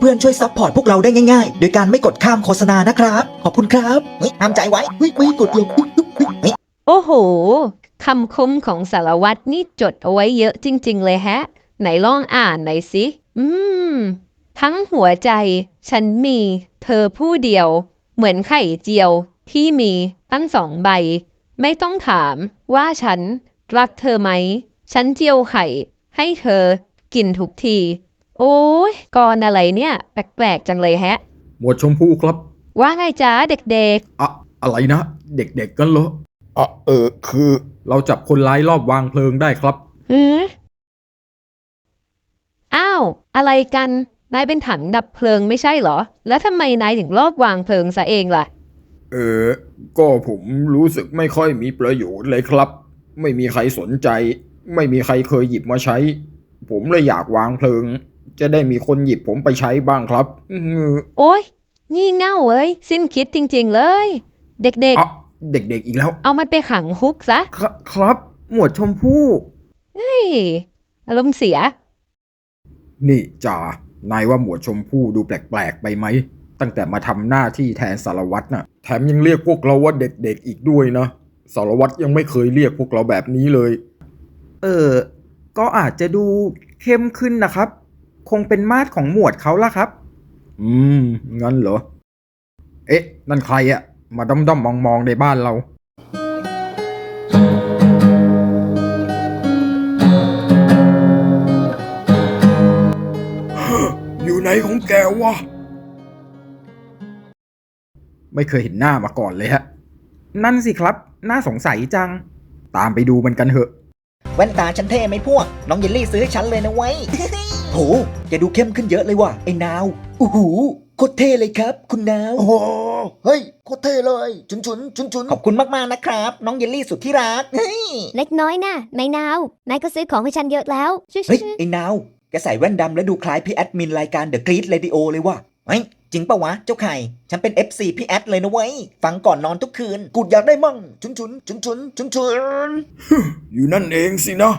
เพื่อนๆช่วยซัพพอร์ตพวกเราได้ง่ายๆ โดยการไม่กดข้ามโฆษณานะครับ ขอบคุณครับเฮ้ยห้ามใจไว้เฮ้ยไม่กดลงเฮ้ยโอ้โหคำคมของสารวัตรนี่จดเอาไว้เยอะจริง ๆ เลยแฮะ ไหนลองอ่านหน่อยสิ อืม ทั้งหัวใจ ฉันมี เธอผู้เดียว เหมือนไข่เจียว ที่มีตั้งสองใบ ไม่ต้องถามว่าฉันรักเธอไหม ฉันเจียวไข่ ให้เธอ กินทุกที โอ้ยกรอะไรเนี่ย แปลกๆจังเลยแฮะ หมวดชมพู่ครับ ว่าไงจ๊ะเด็กอะอะไรนะ เด็กๆกันเหรอ อะเออคือ เราจับคนร้ายรอบวางเพลิงได้ครับ ๆหืออ้าว อะไรกัน นายเป็นถังดับเพลิงไม่ใช่เหรอ แล้วทำไมนายถึงรอบวางเพลิงซะเองล่ะ เออ ก็ผมรู้สึกไม่ค่อยมีประโยชน์เลยครับ ไม่มีใครสนใจ ไม่มีใครเคยหยิบมาใช้ ผมเลยอยากวางเพลิง จะได้มีคนหยิบผมไปใช้บ้างครับอือโอ้ยงี่เง่าเอ้ยสิ้นคิดจริงๆเลย เด็กอะเด็กๆอีกแล้ว ๆ เอามันไปขังคุกซะครับครับ หมวดชมพู่ เฮ้ยอารมณ์เสีย นี่จ่านายว่าหมวดชมพู่ดูแปลกๆไปไหม ตั้งแต่มาทำหน้าที่แทนสารวัตรน่ะ แถมยังเรียกพวกเราว่าเด็กๆอีกด้วยนะ สารวัตรยังไม่เคยเรียกพวกเราแบบนี้เลย เออ ก็อาจจะดูเข้มขึ้นนะครับ คงเป็นมาตรของหมวดเขาละครับ อืม งั้นเหรอ เอ๊ะ นั่นใครอะมาด้อมด้อมมองมองๆในบ้านเรา อยู่ไหนของแกวะ ไม่เคยเห็นหน้ามาก่อนเลยฮะ นั่นสิครับ น่าสงสัยจัง ตามไปดูมันกันเถอะ แว่นตาฉันเท่ไหมพวก น้องเยลลี่ซื้อให้ฉันเลยนะเว้ย โห แกดูเข้มขึ้นเยอะเลยว่ะไอ้นาวโอ้โหโคตรเท่เลยครับ คุณนาว โอ้โห เฮ้ยโคตรเท่เลยจุนจุนจุนจุนขอบคุณมากๆนะครับ น้องเยลลี่สุดที่รัก เฮ้ย เล็กน้อยนะนายนาวนายก็ซื้อของให้ฉันเยอะแล้วช่วยเฮ้ย ไอ้นาว แกใส่แว่นดำแล้วดูคล้ายพี่แอดมินรายการ The Great Radio เลยว่ะเฮ้ย จริงปะวะเจ้าไข่ ฉันเป็น FC พี่แอดเลยนะเว้ย ฟังก่อนนอนทุกคืน กูอยากได้มั่งจุนจุนจุนจุนจุนจุนอยู่นั่นเองสินะ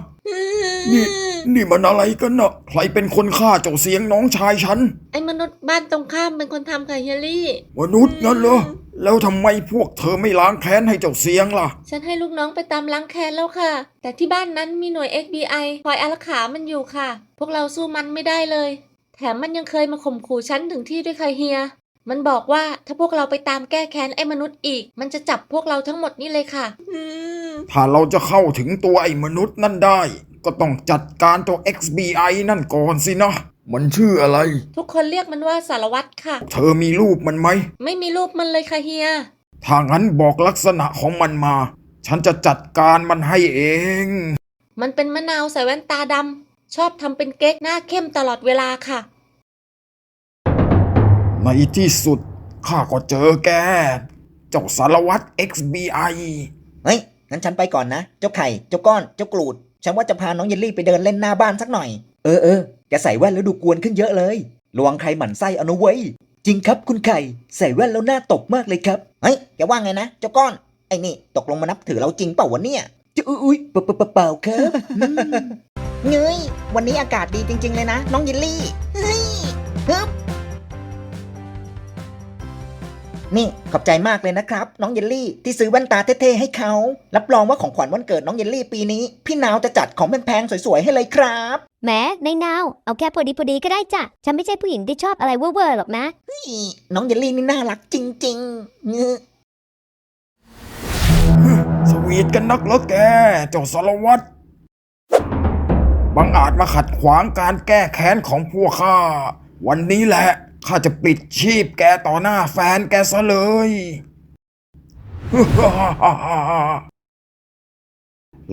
นี่ นี่มันอะไรกันนะใครเป็นคนฆ่าเจ้าเสียงน้องชายฉัน ไอ้มนุษย์บ้านตรงข้ามเป็นคนทำค่ะเฮยลี่ มนุษย์งั้นเหรอ แล้วทำไมพวกเธอไม่ล้างแค้นให้เจ้าเสียงล่ะ ฉันให้ลูกน้องไปตามล้างแค้นแล้วค่ะ แต่ที่บ้านนั้นมีหน่วย FBI คอยอารักขามันอยู่ค่ะ พวกเราสู้มันไม่ได้เลย แถมมันยังเคยมาข่มขู่ฉันถึงที่ด้วยค่ะเฮีย มันบอกว่าถ้าพวกเราไปตามแก้แค้นไอ้มนุษย์อีก มันจะจับพวกเราทั้งหมดนี่เลยค่ะ ถ้าเราจะเข้าถึงตัวไอ้มนุษย์นั่นได้ ก็ต้องจัดการตัว XBI นั่นก่อนสินะ มันชื่ออะไร ทุกคนเรียกมันว่าสารวัตรค่ะ เธอมีรูปมันไหม ไม่มีรูปมันเลยค่ะเฮีย ถ้างั้นบอกลักษณะของมันมา ฉันจะจัดการมันให้เอง มันเป็นมะนาวใส่แว่นตาดำ ชอบทำเป็นเก๊กหน้าเข้มตลอดเวลาค่ะ ในที่สุด ข้าก็เจอแก เจ้าสารวัตร XBI เฮ้ย งั้นฉันไปก่อนนะ เจ้าไข่ เจ้าก้อน เจ้ากรูด ฉันว่าจะพาน้องเยลลี่ไปเดินเล่นหน้าบ้านสักหน่อย เออเออแกใส่แว่นแล้วดูกวนขึ้นเยอะเลย ระวังใครหมั่นไส้เอานะเว้ย จริงครับคุณไข่ ใส่แว่นแล้วหน้าตกมากเลยครับ เฮ้ย แกว่าไงนะ เจ้าก้อน ไอ้นี่ ตกลงมานับถือเราจริงเปล่าวะเนี่ยจะอุ้ยเปล่าเปล่าเปล่าครับอืมเงย วันนี้อากาศดีจริง ๆ เลยนะ น้องเยลลี่เฮ้ยฮึบนี่ขอบใจมากเลยนะครับ น้องเยลลี่ที่ซื้อแว่นตาเท่ๆให้เขา รับรองว่าของขวัญวันเกิดน้องเยลลี่ปีนี้ พี่นาวจะจัดของแพงๆสวยๆให้เลยครับแหมนายนาว เอาแค่พอดีพอดีก็ได้จ้ะ ฉันไม่ใช่ผู้หญิงที่ชอบอะไรเวอร์ๆหรอกนะนี่น้องเยลลี่นี่น่ารักจริงๆเงื้อสวีทกันนักเหรอแกเจ้าสารวัตร บังอาจมาขัดขวางการแก้แค้นของพวกข้า วันนี้แหละ ข้าจะปิดชีพแกต่อหน้าแฟนแกซะเลย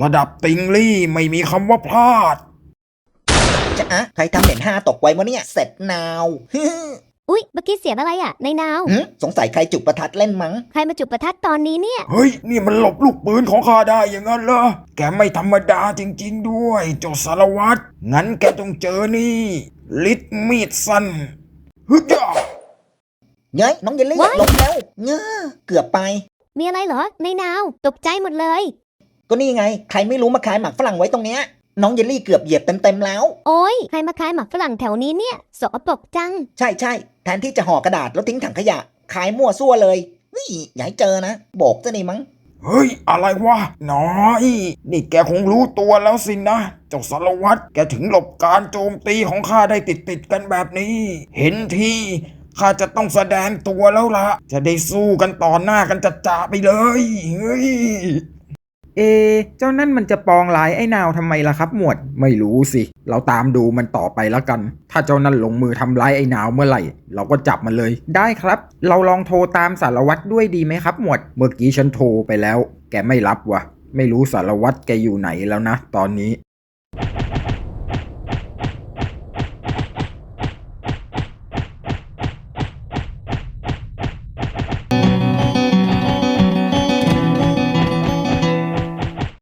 ระดับติงลี่ไม่มีคำว่าพลาด จะอะใครทำเหรียญห้าตกไว้วะเนี่ย เสร็จนาว อุ๊ยเมื่อกี้เสียงอะไรอะนายนาวหึสงสัยใครจุดประทัดเล่นมั้ง ใครมาจุดประทัดตอนนี้เนี่ย เฮ้ย นี่มันหลบลูกปืนของข้าได้อย่างนั้นเหรอ แกไม่ธรรมดาจริงๆด้วยเจ้าสารวัตร งั้นแกต้องเจอนี่ ลิดมีดสั้นฮึดะเย้ยน้องเยลลี่ว้ายลงแล้วเงื้อเกือบไป มีอะไรเหรอนายนาวตกใจหมดเลย ก็นี่ไง ใครไม่รู้มาขายหมักฝรั่งไว้ตรงเนี้ย น้องเยลลี่เกือบเหยียบเต็มๆแล้ว โอ้ยใครมาขายหมักฝรั่งแถวนี้เนี่ยสกปรกจัง ใช่ใช่ แทนที่จะห่อกระดาษแล้วทิ้งถังขยะ ขายมั่วซั่วเลยนี่อย่าให้เจอนะโบกซะนี่มั้ง เฮ้ย อะไรวะน้อยนี่แกคงรู้ตัวแล้วสินะ เจ้าสารวัตรแกถึงหลบการโจมตีของข้าได้ติดติดๆกันแบบนี้ เห็นทีข้าจะต้องแสดงตัวแล้วละจะได้สู้กันต่อหน้ากันจะจ่าไปเลยเฮ้ย เอ เจ้านั่นมันจะปองร้ายไอ้นาวทำไมล่ะครับหมวด ไม่รู้สิ เราตามดูมันต่อไปละกัน ถ้าเจ้านั่นลงมือทำร้ายไอ้นาวเมื่อไหร่ เราก็จับมันเลย ได้ครับ เราลองโทรตามสารวัตรด้วยดีไหมครับหมวด เมื่อกี้ฉันโทรไปแล้ว แกไม่รับวะไม่รู้สารวัตรแกอยู่ไหนแล้วนะ ตอนนี้